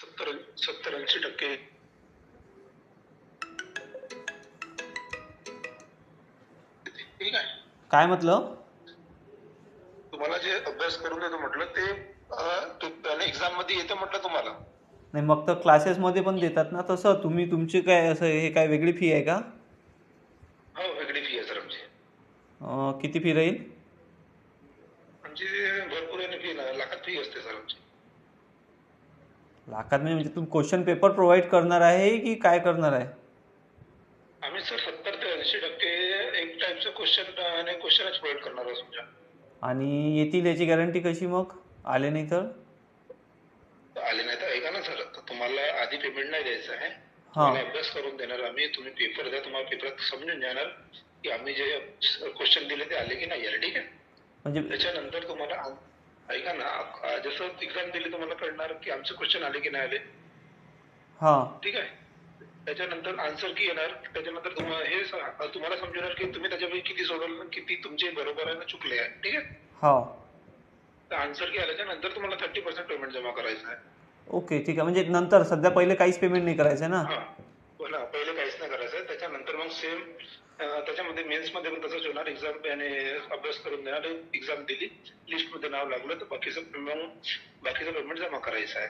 सत्तर सत्तर ऐंशी टक्के. ठीक आहे. काय म्हटलं? तुम्हाला जे अभ्यास करून देतो म्हटलं ते एक्झाममध्ये येतं म्हटलं तुम्हाला. नाही मग तर क्लासेसमध्ये पण देतात ना तसं. तुम्ही तुमची काय असं हे काय वेगळी फी आहे का? हो वेगळी फी आहे सर आमची. अं, किती फी राहील? आमची भरपूर आहे फी लाखात फी असते सर आमची. लाखात म्हणजे म्हणजे तुम्ही क्वेश्चन पेपर प्रोव्हाइड करणार आहे की काय करणार आहे? आम्ही सर सत्तर ते ऐंशी टक्के एक टाईपचं क्वेश्चन आणि क्वेश्चनच प्रोव्हाइड करणार आहोत तुमच्या आणि येतील याची गॅरंटी कशी मग? आले नाही तर? आले नाही तर ऐका ना सर तुम्हाला आधी पेमेंट नाही द्यायचं आहे. हा. तुम्हाला अभ्यास करून देणार आम्ही तुम्ही पेपर द्या तुम्हाला पेपरात समजून जाणार की आम्ही जे क्वेश्चन दिले ते आले की नाही आले ठीक आहे? म्हणजे त्याच्यानंतर तुम्हाला ऐका ना जसं एक्झाम दिली तुम्हाला कळणार की आमचे क्वेश्चन आले की नाही आले. हां. ठीक आहे? त्याच्यानंतर आन्सर की येणार त्याच्यानंतर हे तुम्हाला समजणार की तुम्ही त्याच्यापैकी किती सोडवलं किती तुमचे बरोबर आहे ना चुकले आहे. ठीक आहे? हो. तर आन्सर की आल्याच्यानंतर तुम्हाला थर्टी पर्सेंट पेमेंट जमा करायचं आहे. ओके ठीक आहे. म्हणजे नंतर सध्या पहिले काहीच पेमेंट नाही करायचं ना? हा. बोला पहिले काहीच नाही करायचं त्याच्यानंतर मग सेम त्याच्यामध्ये मेन्समध्ये पण तसंच होणार. एक्झाम आणि अभ्यास करून देणार एक्झाम दिली लिस्टमध्ये नाव लागलं तर बाकीचं मग बाकीचं पेमेंट जमा करायचं आहे.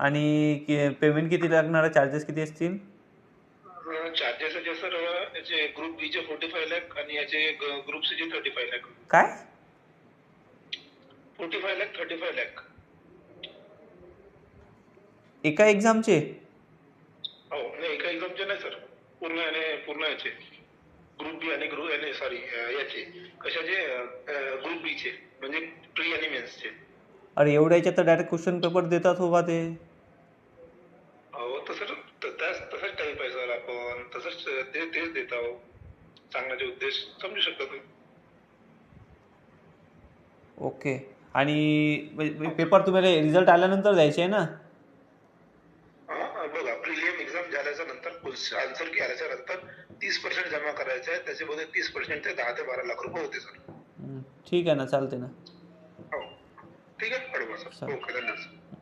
आणि पेमेंट किती लागणार आहे चार्जेस किती असतील? चार्जेस जे सर याचे ग्रुप बी चे फोर्टी फाय लॅक आणि याचे ग्रुप सी चे थर्टी फाय लॅक काय? Forty five lakh thirty five lakh एका एक्झामचे हो नाही एका एक्झामचे नाही सर पूर्ण आणि पूर्ण याचे. ग्रुप बी आणि ग्रुप आणि सॉरी याचे. कशाचे? ग्रुप बी चे. म्हणजे प्री आणि मेन्सचे अरे एवढ्याच्या तर डायरेक्ट क्वेश्चन पेपर देतात हो बा ते. हो तसंच त- त्याच तसंच टाईप आहे सर आपण. तसंच ते तेच देत आहो सांगण्याचे उद्देश समजू शकता तुम्ही. ओके आणि पेपर तुम्हाला रिझल्ट आल्यानंतर द्यायचे आहे ना? प्रिलियम एक्झाम झाल्याच्यानंतर आन्सर की आल्याच्यानंतर तीस पर्सेंट जमा करायचं आहे त्याच्यामध्ये तीस पर्सेंट ते दहा ते बारा लाख रुपये होते सर ठीक आहे ना चालते ना. हो. ठीक आहे. ओके धन्यवाद सर